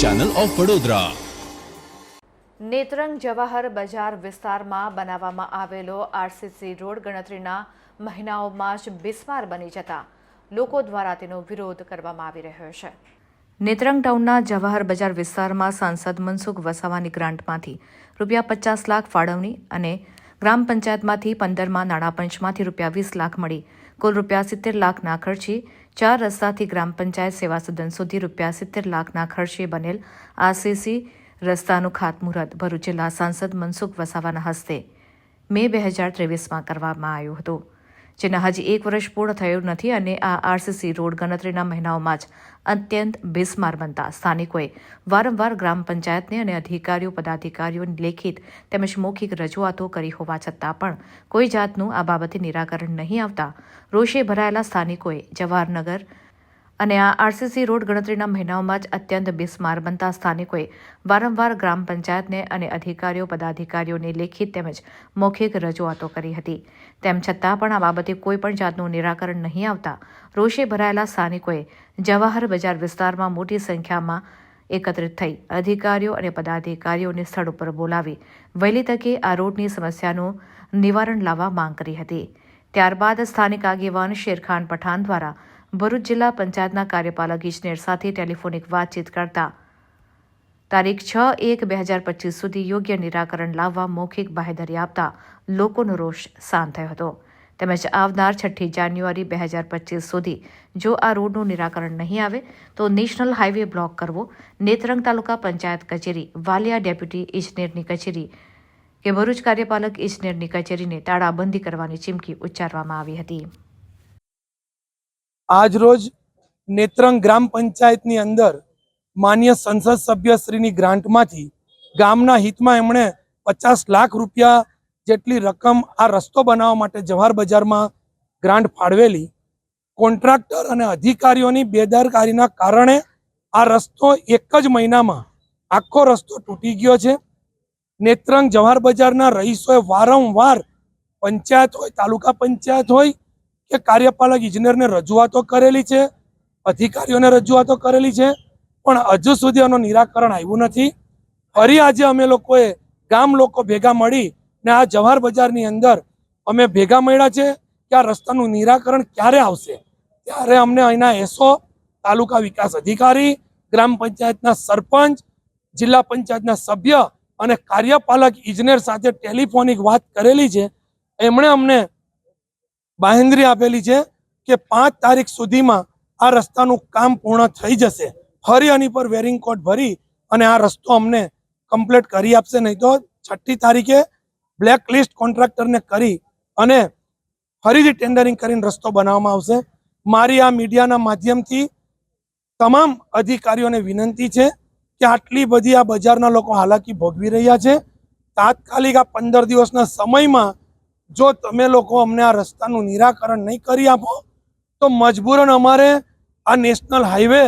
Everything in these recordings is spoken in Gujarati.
ચેનલ ઓફ વડોદરા નેત્રંગ જવાહર બજાર વિસ્તારમાં બનાવવામાં આવેલો આરસીસી રોડ ગણતરીના મહિનાઓમાં જ બિસ્માર બની જતા લોકો દ્વારા તેનો વિરોધ કરવામાં આવી રહ્યો છે. નેત્રંગ ટાઉનના જવાહર બજાર વિસ્તારમાં સાંસદ મનસુખ વસાવાની ગ્રાન્ટમાંથી રૂપિયા પચાસ લાખ ફાળવણી અને ગ્રામ પંચાયતમાંથી પંદરમાં નાણાપંચમાંથી રૂપિયા વીસ લાખ મળી. કુલ રૂપિયા સિત્તેર લાખના ખર્ચે ચાર રસ્તાથી ગ્રામ પંચાયત સેવા સદન સુધી રૂપિયા સિત્તેર લાખના ખર્ચે બનેલ આરસીસી રસ્તાનું ખાતમુહૂર્ત ભરૂચ જિલ્લા સાંસદ મનસુખ વસાવાના હસ્તે મે બે હજાર ત્રેવીસમાં કરવામાં આવ્યું હતું. જેના હજી એક વર્ષ પૂર્ણ થયું નથી અને આ આરસીસી રોડ ગણતરીના મહિનાઓમાં જ અત્યંત બિસ્માર બનતા સ્થાનિકોએ વારંવાર ગ્રામ પંચાયતને અને અધિકારીઓ, પદાધિકારીઓની લેખિત તેમજ મૌખિક રજૂઆતો કરી હોવા છતાં પણ કોઈ જાતનું આ બાબતે નિરાકરણ નહીં આવતા રોષે ભરાયેલા સ્થાનિકોએ જવાહરનગર અને આ આરસીસી રોડ ગણતરીના મહિનાઓમાં જ અત્યંત બિસ્માર બનતા સ્થાનિકોએ વારંવાર ગ્રામ પંચાયતને અને અધિકારીઓ, પદાધિકારીઓને લેખિત તેમજ મૌખિક રજૂઆતો કરી હતી. તેમ છતાં પણ આ બાબતે કોઈપણ જાતનું નિરાકરણ નહીં આવતા રોષે ભરાયેલા સ્થાનિકોએ જવાહર બજાર વિસ્તારમાં મોટી સંખ્યામાં એકત્રિત થઈ અધિકારીઓ અને પદાધિકારીઓને સ્થળ ઉપર બોલાવી વહેલી તકે આ રોડની સમસ્યાનું નિવારણ લાવવા માંગ કરી હતી. ત્યારબાદ સ્થાનિક આગેવાન શેરખાન પઠાણ દ્વારા ભરૂચ જિલ્લા પંચાયતના કાર્યપાલક ઇજનેર સાથે ટેલિફોનિક વાતચીત કરતા તારીખ છ એક બે હજાર પચીસ સુધી યોગ્ય નિરાકરણ લાવવા મૌખિક બાહેધરી આપતા લોકોનો રોષ શાંત થયો હતો. તેમજ આવનાર છઠ્ઠી જાન્યુઆરી બે હજાર પચીસ સુધી જો આ રોડનું નિરાકરણ નહીં આવે, તો નેશનલ હાઈવે બ્લોક કરવો. નેત્રંગ તાલુકા પંચાયત કચેરી, વાલિયા ડેપ્યુટી ઇજનેરની કચેરી કે ભરૂચ કાર્યપાલક ઇજનેરની કચેરીને તાળાબંધી કરવાની ચીમકી ઉચ્ચારવામાં આવી હતી. આજરોજ નેત્રંગ ગ્રામ પંચાયતની અંદર માન્ય સંસદ સભ્યશ્રીની ગ્રાન્ટમાંથી ગામના હિતમાં એમણે પચાસ લાખ રૂપિયા જેટલી રકમ આ રસ્તો બનાવવા માટે જવાહર બજારમાં ગ્રાન્ટ ફાળવેલી. કોન્ટ્રાક્ટર અને અધિકારીઓની બેદરકારીના કારણે આ રસ્તો એક જ મહિનામાં આખો રસ્તો તૂટી ગયો છે. નેત્રંગ જવાહર બજારના રહીશોએ વારંવાર પંચાયત હોય, તાલુકા પંચાયત હોય કે કાર્યપાલક ઇજનેરને રજૂઆતો કરેલી છે, અધિકારીઓને રજૂઆતો કરેલી છે, પણ હજુ સુધી આનું નિરાકરણ આવ્યું નથી. ફરી આજે અમે લોકોએ ગામ લોકો ભેગા મળી ને આ જવાહર બજારની અંદર અમે ભેગા મળ્યા છે કે આ રસ્તાનું નિરાકરણ ક્યારે આવશે. ત્યારે અમને અહીંના એસો તાલુકા વિકાસ અધિકારી, ગ્રામ પંચાયતના સરપંચ, જિલ્લા પંચાયતના સભ્ય અને કાર્યપાલક ઇજનેર સાથે ટેલિફોનિક વાત કરેલી છે. એમણે અમને બાહેંધરી આપેલી છે કે પાંચ તારીખ સુધીમાં આ રસ્તાનું કામ પૂર્ણ થઈ જશે. ફરી આની પર વેરિંગ કોટ ભરી અને આ રસ્તો અમને કમ્પ્લીટ કરી આપશે. નહીં તો છઠ્ઠી તારીખે બ્લેક લિસ્ટ કોન્ટ્રાક્ટરને કરી અને ફરીથી ટેન્ડરિંગ કરીને રસ્તો બનાવવામાં આવશે. મારી આ મીડિયાના માધ્યમથી તમામ અધિકારીઓને વિનંતી છે કે આટલી બધી આ બજારના લોકો હાલાકી ભોગવી રહ્યા છે. તાત્કાલિક આ પંદર દિવસના સમયમાં જો તમે લોકો અમને આ રસ્તાનું નિરાકરણ નહીં કરી આપો, તો મજબૂરન અમારે આ નેશનલ હાઈવે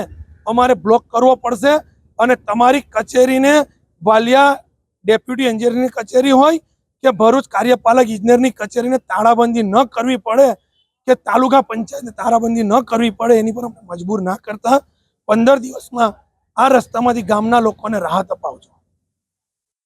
અમારે બ્લોક કરવો પડશે અને તમારી કચેરીને વાલિયા ડેપ્યુટી એન્જિનિયરની કચેરી હોય કે ભરૂચ કાર્યપાલક ઇજનેરની કચેરીને તાળાબંધી ન કરવી પડે, કે તાલુકા પંચાયતને તાળાબંધી ન કરવી પડે, એની પર અમને મજબૂર ના કરતા પંદર દિવસમાં આ રસ્તામાંથી ગામના લોકોને રાહત અપાવજો.